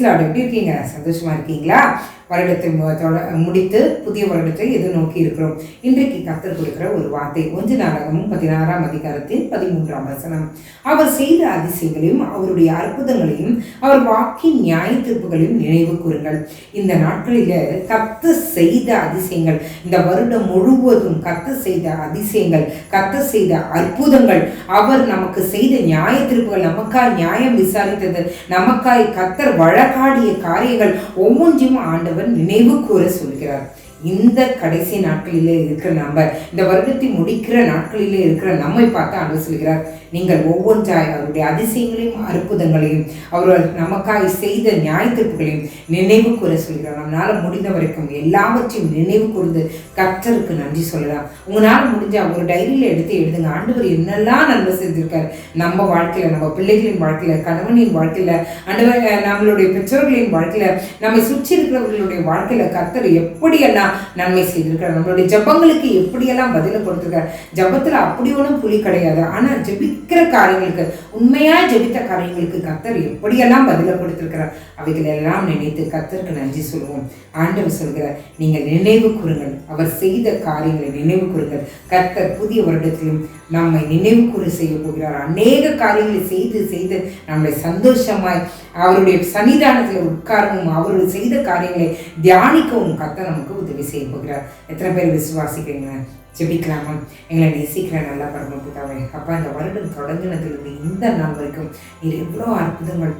பிரைஸ்லாட் எப்படி இருக்கீங்க? சந்தோஷமா இருக்கீங்களா? வருடத்தை தொட- முடித்து புதிய வருடத்தை எதிர்நோக்கி இருக்கிறோம். இன்றைக்கு கத்தர் கொடுக்கிற ஒரு வார்த்தை ஒன்று நாடகமும் பதினாறாம் அதிகாரத்தின் பதிமூன்றாம் வசனம். அவர் செய்த அதிசயங்களையும் அவருடைய அற்புதங்களையும் அவர் வாக்கின் நியாய தீர்ப்புகளையும் நினைவு கூறுங்கள். இந்த நாட்களில் கத்த செய்த அதிசயங்கள் இந்த வருடம் முழுவதும் கத்த செய்த அதிசயங்கள் கத்த செய்த அற்புதங்கள் அவர் நமக்கு செய்த நியாய தீர்ப்புகள் நமக்காய் நியாயம் விசாரித்தது நமக்காய் கத்தர் வழக்காடிய காரியங்கள் ஒவ்வொன்றையும் ஆண்டவர் நினைவு கூற சொல்கிறார். இந்த கடைசி நாட்களிலே இருக்கிற நம்ம இந்த வருடத்தை முடிக்கிற நாட்களிலே இருக்கிற நம்மை பார்த்து அவர் சொல்கிறார் நீங்கள் ஒவ்வொன்றாய் அவருடைய அதிசயங்களையும் அற்புதங்களையும் அவர் நமக்காய் செய்த நியாயத்திற்புகளையும் நினைவு கூற சொல்கிறார். நம்மளால் முடிந்த வரைக்கும் எல்லாவற்றையும் நினைவு கூர்ந்து கர்த்தருக்கு நன்றி சொல்லலாம். உங்களால் முடிஞ்ச ஒரு டைரியில் எடுத்து எழுதுங்க. ஆண்டவர் என்னெல்லாம் நன்மை செஞ்சிருக்காரு. நம்ம வாழ்க்கையில் நம்ம பிள்ளைகளின் வாழ்க்கையில் கணவனின் வாழ்க்கையில் ஆண்டவர் நம்மளுடைய பெற்றோர்களின் வாழ்க்கையில் நம்மை சுற்றி இருக்கிறவர்களுடைய வாழ்க்கையில் கர்த்தர் எப்படியெல்லாம் நன்மை செய்திருக்கிறார். நம்மளுடைய ஜெபங்களுக்கு எப்படியெல்லாம் பதில கொடுத்துருக்கார்? ஜெபத்துல அப்படி ஒன்றும் புலி கிடையாது. ஆனா ஜெபிக்கிற காரியங்களுக்கு உண்மையா ஜெபித்த காரியங்களுக்கு கர்த்தர் எப்படியெல்லாம் பதில கொடுத்துருக்கிறார்? அவைகள் எல்லாம் நினைத்து கத்தருக்கு நன்றி சொல்லுவோம். ஆண்டவர் சொல்கிறார் நீங்கள் நினைவு கூறுங்கள். அவர் செய்த காரியங்களை நினைவு கூறுங்கள். கர்த்தர் புதிய வருடத்திலும் நம்மை நினைவு கூறு செய்ய போகிறார். அநேக காரியங்களை செய்து செய்து நம்மளை சந்தோஷமாய் அவருடைய சன்னிதானத்தில் உட்காரவும் அவருடைய செய்த காரியங்களை தியானிக்கவும் கத்த நமக்கு உதவி செய்ய போகிறார். எத்தனை பேர் விசுவாசிக்கிறீங்க ஜெபிக்கலாமா? எங்களை நேசிக்கிற நல்லா பரமபிதாவே அப்பா இந்த வருடம் தொடங்கினதுலேருந்து இந்த நாள் வரைக்கும் நீர் எவ்வளோ அற்புதங்கள்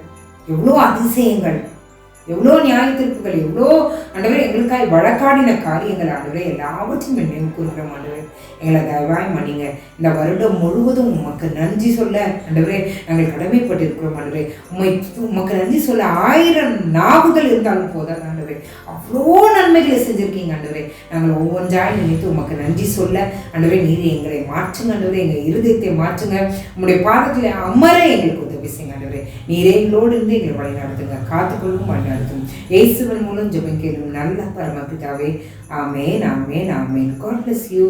எவ்வளோ அதிசயங்கள் எவ்வளோ நியாய தீர்ப்புகள் எவ்வளோ ஆண்டவர் எங்களுக்காய் வழக்காடின காரியங்கள் ஆண்டவரை எல்லாவற்றையும் நினைவு கூறுகிறோம் ஆண்டவர். எங்களை தயவாய் மன்னிங்க. இந்த வருடம் முழுவதும் உமக்கு நன்றி சொல்ல ஆண்டவரே நாங்கள் கடமைப்பட்டிருக்கிறோம் ஆண்டவரே. உமை உமக்கு நன்றி சொல்ல ஆயிரம் நாவுகள் இருந்தாலும் போதாது ஆண்டவரே. அவ்வளோ நன்மைகளை செஞ்சுருக்கீங்க ஆண்டவரே. நாங்கள் ஒவ்வொன்றாய் நினைத்து உமக்கு நன்றி சொல்ல ஆண்டவரே நீர் எங்களை மாற்றுங்க ஆண்டவரே எங்கள் இருதயத்தை மாற்றுங்க. உங்களுடைய பாதத்தில் அமர எங்களுக்கு உதவி செய்யுங்க ஆண்டவரே. நீரே எங்களோடு இருந்து எங்களை வழி நடத்துங்க காத்துக்கொள்ளும் ஆண்டவர். நடத்தும் இயேசுவன் மூலம் ஜெபம் கேளும் நல்ல பரமபிதாவே ஆமேன் ஆமேன் ஆமேன். God bless you